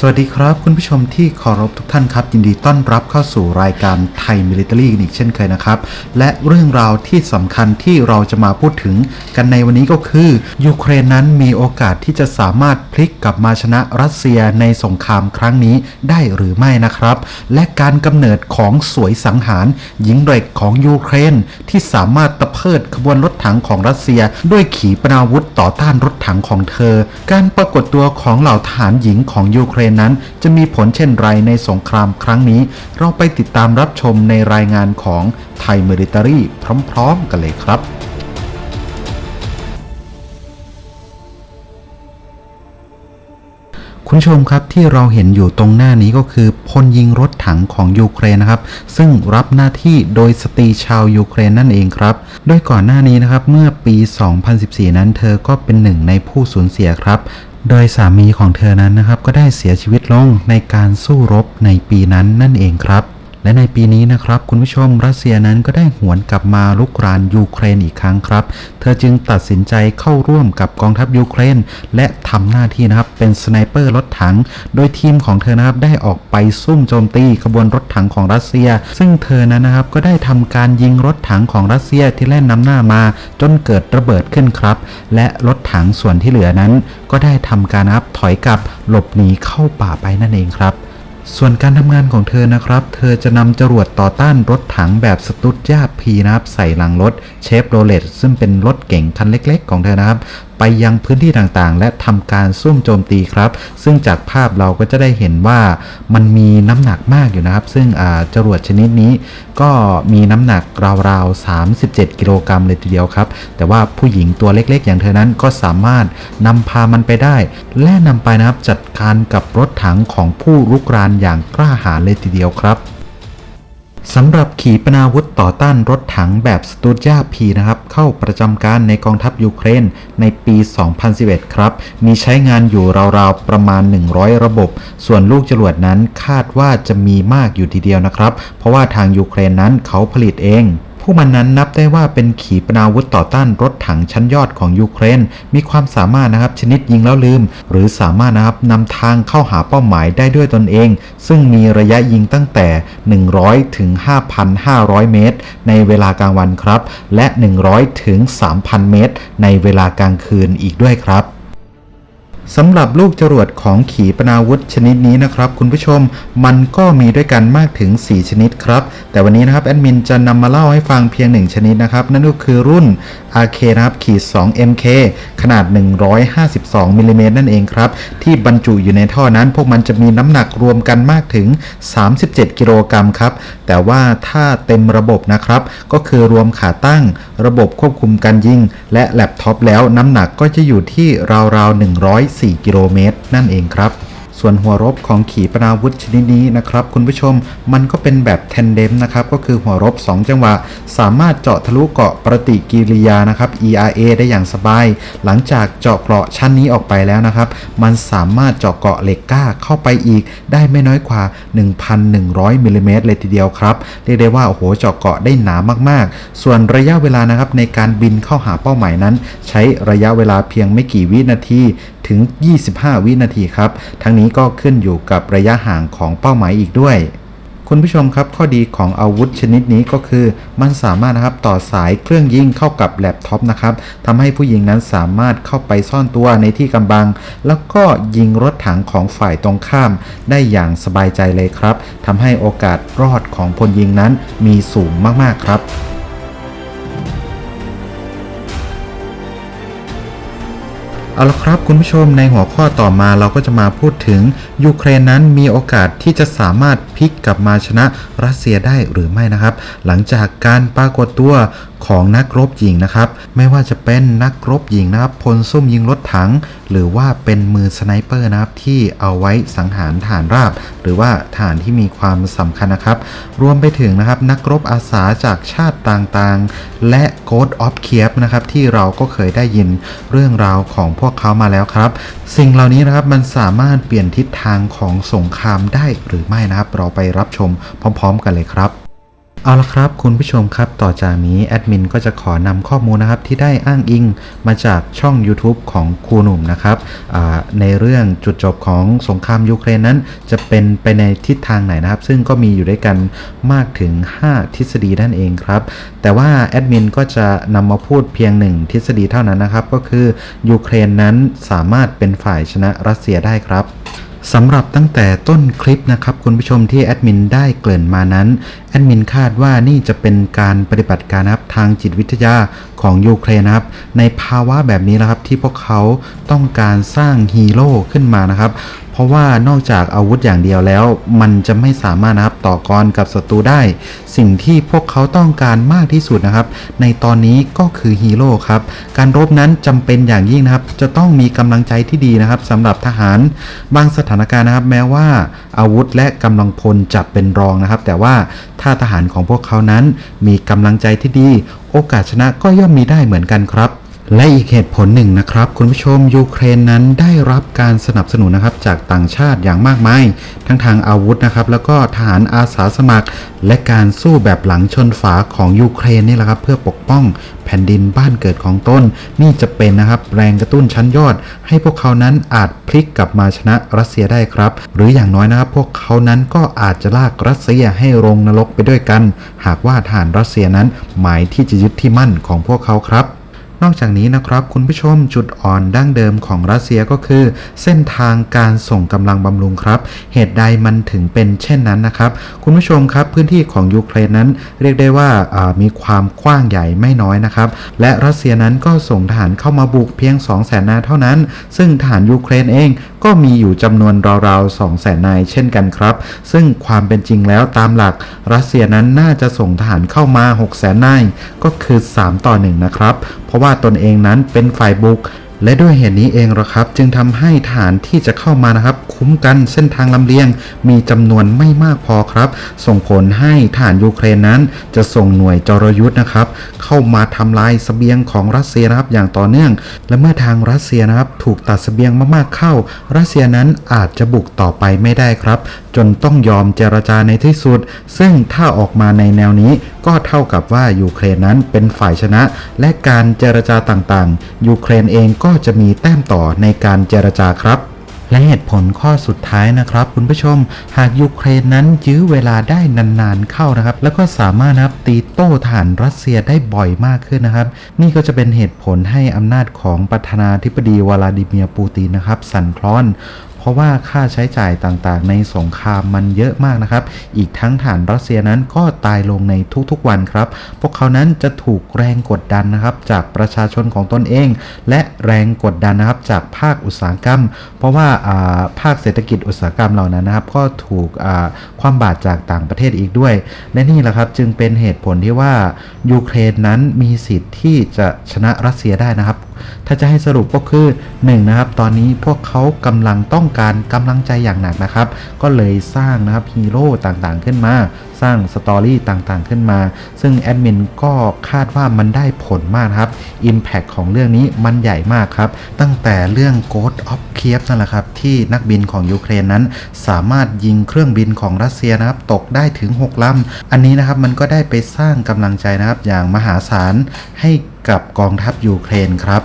สวัสดีครับ คุณผู้ชมที่เคารพทุกท่านครับ ยินดีต้อนรับเข้าสู่รายการไทยมิลิเตอรี่อีกเช่นเคยนะครับ และเรื่องราวที่สำคัญที่เราจะมาพูดถึงกันในวันนี้ก็คือ ยูเครนนั้นมีโอกาสที่จะสามารถพลิกกลับมาชนะรัสเซียในสงครามครั้งนี้ได้หรือไม่นะครับ และการกำเนิดของสวยสังหาร หญิงเหล็กของยูเครน ที่สามารถตะเพิดขบวนรถถังของรัสเซีย ด้วยขีปนาวุธต่อต้านรถถังของเธอ การปรากฏตัวของเหล่าทหารหญิงของยูเครนนั้นจะมีผลเช่นไรในสงครามครั้งนี้ เราไปติดตามรับชมในรายงานของไทยมิลิเตอรี่พร้อม ๆ กันเลยครับคุณชมครับที่เราเห็นอยู่ตรงหน้านี้ก็คือพลยิงรถถังของยูเครนนะครับ ซึ่งรับหน้าที่โดยสตรีชาวยูเครนนั่นเองครับ โดยก่อนหน้านี้นะครับเมื่อปี 2014 นั้นเธอก็เป็นหนึ่งในผู้สูญเสียครับ โดยสามีของเธอนั้นนะครับก็ได้เสียชีวิตลงในการสู้รบในปีนั้นนั่นเองครับ และในปีนี้นะครับคุณผู้ชมรัสเซียนั้นก็ได้หวนกลับมาลุกรานยูเครนอีกครั้งครับ เธอจึงตัดสินใจเข้าร่วมกับกองทัพยูเครน และทำหน้าที่นะครับเป็นสไนเปอร์รถถัง โดยทีมของเธอนะครับได้ออกไปซุ่มโจมตีขบวนรถถังของรัสเซีย ซึ่งเธอนั้นนะครับก็ได้ทำการยิงรถถังของรัสเซียที่แล่นนำหน้ามา จนเกิดระเบิดขึ้นครับ และรถถังส่วนที่เหลือนั้น ก็ได้ทำการนะครับถอยกลับหลบหนีเข้าป่าไปนั่นเองครับ ส่วนการทำงานของเธอนะครับ เธอจะนำจรวดต่อต้านรถถังแบบสตุดยาพีนะครับ ใส่หลังรถเชฟโรเลตซึ่งเป็นรถเก่งคันเล็ก ๆ ของเธอนะครับ ไปยังพื้นที่ต่างๆ และทำการซุ่มโจมตีครับ ซึ่งจากภาพเราก็จะได้เห็นว่ามันมีน้ำหนักมากอยู่นะครับ ซึ่งจรวดชนิดนี้ก็มีน้ำหนักราวๆ 37 กิโลกรัมเลยทีเดียวครับ แต่ว่าผู้หญิงตัวเล็กๆ อย่างเธอนั้นก็สามารถนำพามันไปได้ และนำไปนะครับจัดการกับรถถังของผู้รุกรานอย่างกล้าหาญเลยทีเดียวครับ สำหรับขีปนาวุธต่อต้านรถถังแบบสตูดยาพีนะครับ เข้าประจำการในกองทัพยูเครนในปี 2011 ครับ มีใช้งานอยู่ราวๆ ประมาณ 100 ระบบ ส่วนลูกจรวดนั้นคาดว่าจะมีมากอยู่ทีเดียวนะครับ เพราะว่าทางยูเครนนั้นเขาผลิตเอง วกมันนั้นนับได้ว่าเป็นขีปนาวุธต่อต้านรถถังชั้นยอดของยูเครน มีความสามารถนะครับชนิดยิงแล้วลืม หรือสามารถนะครับนำทางเข้าหาเป้าหมายได้ด้วยตนเอง ซึ่งมีระยะยิงตั้งแต่ 100 ถึง 5,500 เมตร ในเวลากลางวันครับ และ 100 ถึง 3,000 เมตร ในเวลากลางคืนอีกด้วยครับ สำหรับลูกจรวดของขีปนาวุธชนิดนี้นะครับ คุณผู้ชมมันก็มีด้วยกันมากถึง 4 ชนิดครับ แต่วันนี้นะครับแอดมินจะนำมาเล่าให้ฟังเพียง 1 ชนิดนะครับ นั่นก็คือรุ่น RK นะครับขีด2 MK ขนาด 152มิลลิเมตรนั่นเองครับ ที่บรรจุอยู่ในท่อนั้น พวกมันจะมีน้ำหนักรวมกันมากถึง 37 กิโลกรัมครับ แต่ว่าถ้าเต็มระบบนะครับ ก็คือรวมขาตั้ง ระบบควบคุมการยิง และแล็ปท็อปแล้วน้ำหนักก็จะอยู่ที่ราวๆ104 กิโลเมตรนั่นเองครับ ส่วนหัวรบของขีปนาวุธชนิดนี้นะครับคุณผู้ชมมันก็เป็นแบบเทนเดมนะครับก็คือหัวรบ 2 จังหวะ สามารถเจาะทะลุเกาะปฏิกิริยานะครับ ERA ได้อย่างสบาย หลังจากเจาะเกราะชั้นนี้ออกไปแล้วนะครับ มันสามารถเจาะเกาะเหล็กก้าเข้าไปอีก ได้ไม่น้อยกว่า 1,100มิลลิเมตรเลยทีเดียวครับเรียกได้ว่าโอ้โหเจาะเกาะได้หนามากๆ ส่วนระยะเวลานะครับในการบินเข้าหาเป้าหมายนั้น ใช้ระยะเวลาเพียงไม่กี่วินาที ถึง 25 วินาทีครับ ทั้งนี้ก็ขึ้นอยู่กับระยะห่างของเป้าหมายอีกด้วยคุณผู้ชมครับข้อดีของอาวุธชนิดนี้ก็คือ มันสามารถนะครับต่อสายเครื่องยิงเข้ากับแล็ปท็อปนะครับทำให้ผู้ยิงนั้นสามารถเข้าไปซ่อนตัวในที่กำบัง แล้วก็ยิงรถถังของฝ่ายตรงข้าม ได้อย่างสบายใจเลยครับทำให้โอกาสรอดของพลยิงนั้นมีสูงมากๆครับ เอาละครับคุณผู้ชมในหัวข้อต่อมาเราก็จะมาพูดถึงยูเครนนั้นมีโอกาสที่จะสามารถพลิกกลับมาชนะรัสเซียได้หรือไม่นะครับ หลังจากการปรากฏตัวของนักรบหญิงนะครับ ไม่ว่าจะเป็นนักรบหญิงนะครับพลซุ่มยิงรถถัง หรือว่าเป็นมือสไนเปอร์นะครับที่เอาไว้สังหารฐานราบ หรือว่าฐานที่มีความสำคัญนะครับ รวมไปถึงนะครับนักรบอาสาจากชาติต่างๆ และ Ghost of Kiev นะครับที่เราก็เคยได้ยินเรื่องราวของพวกเขามาแล้วครับ สิ่งเหล่านี้นะครับมันสามารถเปลี่ยนทิศทางของสงครามได้หรือไม่นะครับ เราไปรับชมพร้อม ๆ กันเลยครับ เอาละครับคุณผู้ชมครับต่อจากนี้แอดมินก็จะขอนำข้อมูลนะครับที่ได้อ้างอิงมาจากช่อง YouTube ของครูหนุ่มนะครับในเรื่องจุดจบของสงครามยูเครนนั้น จะเป็นไปในทิศทางไหนนะครับ ซึ่งก็มีอยู่ด้วยกันมากถึง 5 ทฤษฎีนั่นเองครับ แต่ว่าแอดมินก็จะนำมาพูดเพียงหนึ่งทฤษฎีเท่านั้นนะครับ ก็คือยูเครนนั้นสามารถเป็นฝ่ายชนะรัสเซียได้ครับ สำหรับตั้งแต่ต้นคลิปนะครับคุณผู้ชมที่แอดมินได้เกริ่นมานั้นแอดมินคาดว่านี่จะเป็นการปฏิบัติการนะครับทางจิตวิทยาของยูเครนนะครับในภาวะแบบนี้นะครับที่พวกเขาต้องการสร้างฮีโร่ขึ้นมานะครับ เพราะว่านอกจากอาวุธอย่างเดียวแล้ว มันจะไม่สามารถนะครับต่อกรกับศัตรูได้ สิ่งที่พวกเขาต้องการมากที่สุดนะครับ ในตอนนี้ก็คือฮีโร่ครับ การรบนั้นจำเป็นอย่างยิ่งนะครับ จะต้องมีกำลังใจที่ดีนะครับสำหรับทหารบางสถานการณ์นะครับ แม้ว่าอาวุธและกำลังพลจะเป็นรองนะครับ แต่ว่าถ้าทหารของพวกเขานั้นมีกำลังใจที่ดี โอกาสชนะก็ย่อมมีได้เหมือนกันครับ และอีกเหตุผลหนึ่งนะครับ คุณผู้ชมยูเครนนั้นได้รับการสนับสนุนนะครับจากต่างชาติอย่างมากมาย ทั้งทางอาวุธนะครับ แล้วก็ทหารอาสาสมัคร และการสู้แบบหลังชนฝาของยูเครนนี่แหละครับ เพื่อปกป้องแผ่นดินบ้านเกิดของตนนี่จะเป็นนะครับแรงกระตุ้นชั้นยอด ให้พวกเขานั้นอาจพลิกกลับมาชนะรัสเซียได้ครับ หรืออย่างน้อยนะครับพวกเขานั้นก็อาจจะลากรัสเซียให้ลงนรกไปด้วยกัน หากว่าทหารรัสเซียนั้นหมายที่จะยึดที่มั่นของพวกเขาครับ นอกจากนี้นะครับคุณผู้ชมจุดอ่อนดั้งเดิมของรัสเซียก็คือ เส้นทางการส่งกำลังบำรุงครับ เหตุใดมันถึงเป็นเช่นนั้นนะครับ คุณผู้ชมครับพื้นที่ของยูเครนนั้น เรียกได้ว่าามีความกว้างใหญ่ไม่น้อยนะครับ และรัสเซียนั้นก็ส่งทหารเข้ามาบุกเพียง 2 0 0แสนนาเท่านั้น ซึ่งทหารยูเครนเอง ก็มีอยู่จำนวนราวๆ2 0 0แสนนายเช่นกันครับ ซึ่งความเป็นจริงแล้วตามหลัก รัสเซียนั้นน่าจะส่งทหารเข้ามา6 0 0แสนนายก็คือ 3 ต่อ 1 นะครับ เพราะว่าตนเองนั้นเป็นฝ่ายบุก และด้วยเหตุนี้เองละครับ จึงทำให้ฐานที่จะเข้ามานะครับ คุ้มกันเส้นทางลำเลียง มีจำนวนไม่มากพอครับ ส่งผลให้ฐานยูเครนนั้น จะส่งหน่วยจรยุทธ์นะครับ เข้ามาทำลายสเสบียงของรัสเซียนะครับอย่างต่อเนื่อง และเมื่อทางรัสเซียนะครับถูกตัดสเสบียงมากๆเข้า รัสเซียนั้นอาจจะบุกต่อไปไม่ได้ครับ จนต้องยอมเจรจาในที่สุด ซึ่งถ้าออกมาในแนวนี้ก็เท่ากับว่ายูเครนนั้นเป็นฝ่ายชนะ และการเจรจาต่างๆ ยูเครนเองก็จะมีแต้มต่อในการเจรจาครับและเหตุผลข้อสุดท้ายนะครับคุณผู้ชม หากยูเครนนั้นยื้อเวลาได้นานๆเข้านะครับ แล้วก็สามารถนะครับตีโต้ฐานรัสเซียได้บ่อยมากขึ้นนะครับ นี่ก็จะเป็นเหตุผลให้อำนาจของประธานาธิบดีวลาดิเมียร์ปูตินนะครับ สั่นคลอน ราะว่าค่าใช้จ่ายต่างๆ ในสงครามมันเยอะมากนะครับ อีกทั้งฐานรัสเซียนั้นก็ตายลงในทุกๆวันครับ พวกเขานั้นจะถูกแรงกดดันนะครับ จากประชาชนของตนเอง และแรงกดดันนะครับจากภาคอุตสาหกรรม เพราะว่าอ่าภาคเศรษฐกิจอุตสาหกรรมเหล่านั้นนะครับ ก็ถูกอ่าความบาดจากต่างประเทศอีกด้วย และนี่แหละครับจึงเป็นเหตุผลที่ว่ายูเครนนั้นมีสิทธิ์ที่จะชนะรัสเซียได้นะครับ ถ้าจะให้สรุปก็คือ1นะครับตอนนี้พวกเขากำลังต้องการกำลังใจอย่างหนักนะครับ ก็เลยสร้างนะครับฮีโร่ต่างๆขึ้นมา สร้างสตอรี่ต่างๆ ขึ้นมา ซึ่งแอดมินก็คาดว่ามันได้ผลมากครับ Impact ของเรื่องนี้มันใหญ่มากครับ ตั้งแต่เรื่อง Ghost of Kiev นั่นแหละครับ ที่นักบินของยูเครนนั้น สามารถยิงเครื่องบินของรัสเซียนะครับ ตกได้ถึง 6 ลำ อันนี้นะครับมันก็ได้ไปสร้างกำลังใจนะครับ อย่างมหาศาลให้กับกองทัพยูเครนครับ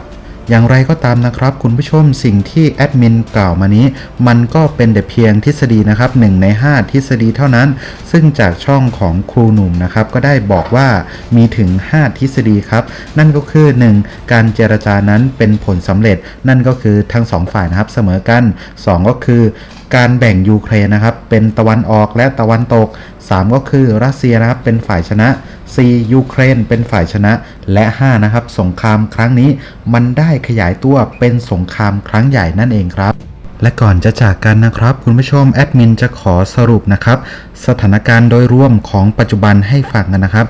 อย่างไรก็ตามนะครับคุณผู้ชมสิ่งที่แอดมินกล่าวมานี้ มันก็เป็นแต่เพียงทฤษฎีนะครับ 1 ใน 5 ทฤษฎีเท่านั้น ซึ่งจากช่องของครูหนุ่มนะครับ ก็ได้บอกว่ามีถึง 5 ทฤษฎีครับ นั่นก็คือ 1. การเจรจานั้นเป็นผลสำเร็จ นั่นก็คือทั้ง 2 ฝ่ายนะครับเสมอกัน 2 ก็คือการแบ่งยูเครนนะครับเป็นตะวันออกและตะวันตก 3 ก็คือรัสเซียนะครับเป็นฝ่ายชนะ 4. ยูเครนเป็นฝ่ายชนะ และ 5 นะครับ สงครามครั้งนี้มันได้ขยายตัวเป็นสงครามครั้งใหญ่นั่นเองครับ และก่อนจะจากกันนะครับ คุณผู้ชมแอดมินจะขอสรุปนะครับ สถานการณ์โดยรวมของปัจจุบันให้ฟังกันนะครับ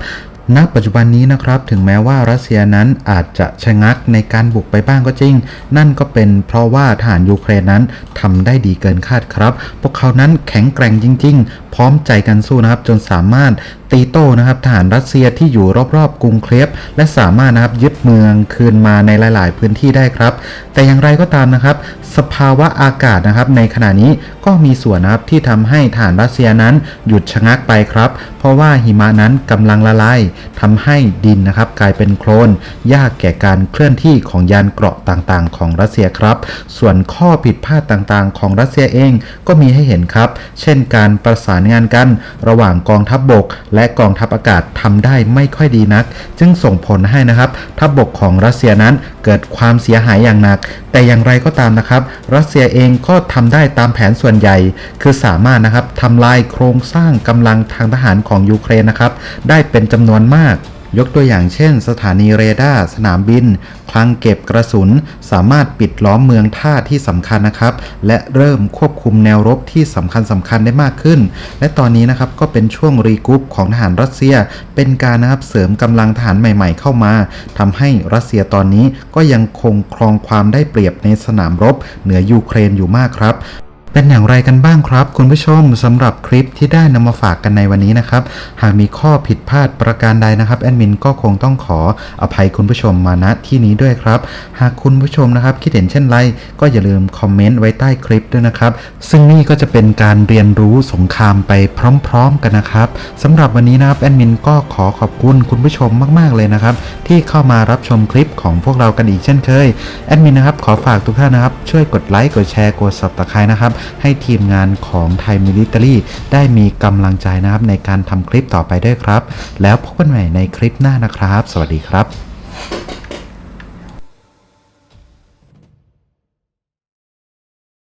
ณปัจจุบันนี้นะครับถึงแม้ว่ารัสเซียนั้นอาจจะชะงักในการบุกไปบ้างก็จริง นั่นก็เป็นเพราะว่าทหารยูเครนนั้นทำได้ดีเกินคาดครับ พวกเขานั้นแข็งแกร่งจริง ๆ พร้อมใจกันสู้นะครับจนสามารถ ตีโต้นะครับทหารรัสเซียที่อยู่รอบๆกรุงเคลฟและสามารถนะครับยึดเมืองคืนมาในหลาย ๆ พื้นที่ได้ครับ แต่อย่างไรก็ตามนะครับ สภาวะอากาศนะครับ ในขณะนี้ก็มีส่วนนะครับที่ทำให้ฐานรัสเซียนั้นหยุดชะงักไปครับ เพราะว่าหิมะนั้นกำลังละลายทำให้ดินนะครับกลายเป็นโคลนยากแก่การเคลื่อนที่ของยานเกราะต่างๆ ของรัสเซียครับ ส่วนข้อผิดพลาดต่างๆ ของรัสเซียเองก็มีให้เห็นครับ เช่นการประสานงานกันระหว่างกองทัพบบกและและกองทัพอากาศทำได้ไม่ค่อยดีนัก จึงส่งผลให้นะครับทัพบบกของรัสเซียนั้นเกิดความเสียหายอย่างหนัก แต่อย่างไรก็ตามนะครับ รัสเซียเองก็ทำได้ตามแผนส่วนใหญ่ คือสามารถนะครับทำลายโครงสร้างกำลังทางทหารของยูเครนนะครับ ได้เป็นจำนวนมาก ยกตัวอย่างเช่น สถานีเรดาร์สนามบิน คลังเก็บกระสุน สามารถปิดล้อมเมืองท่าที่สำคัญนะครับ และเริ่มควบคุมแนวรบที่สำคัญสำคัญได้มากขึ้น และตอนนี้นะครับก็เป็นช่วงรีกรุ๊ปของทหารรัสเซีย เป็นการนะครับเสริมกำลังทหารใหม่ ๆ เข้ามาทำให้รัสเซียตอนนี้ก็ยังคงครองความได้เปรียบในสนามรบ เหนือยูเครนอยู่มากครับ เป็นอย่างไรกันบ้างครับ คุณผู้ชมสำหรับคลิปที่ได้นำมาฝากกันในวันนี้นะครับ หากมีข้อผิดพลาดประการใดนะครับแอดมินก็คงต้องขออภัยคุณผู้ชมมาณที่นี้ด้วยครับ หากคุณผู้ชมนะครับ คิดเห็นเช่นไรก็อย่าลืมคอมเมนต์ไว้ใต้คลิปด้วยนะครับ ซึ่งนี่ก็จะเป็นการเรียนรู้สงครามไปพร้อม ๆ กันนะครับสำหรับวันนี้นะครับแอดมินก็ขอขอบคุณคุณผู้ชมมากๆเลยนะครับ ที่เข้ามารับชมคลิปของพวกเรากันอีกเช่นเคยแอดมินนะครับขอฝากทุกท่านนะครับช่วยกดไลค์กดแชร์กด subscribe นะครับให้ทีมงานของไทยมิลิเตอรี่ได้มีกำลังใจนะครับในการทำคลิปต่อไปด้วยครับ แล้วพบกันใหม่ในคลิปหน้านะครับ สวัสดีครับ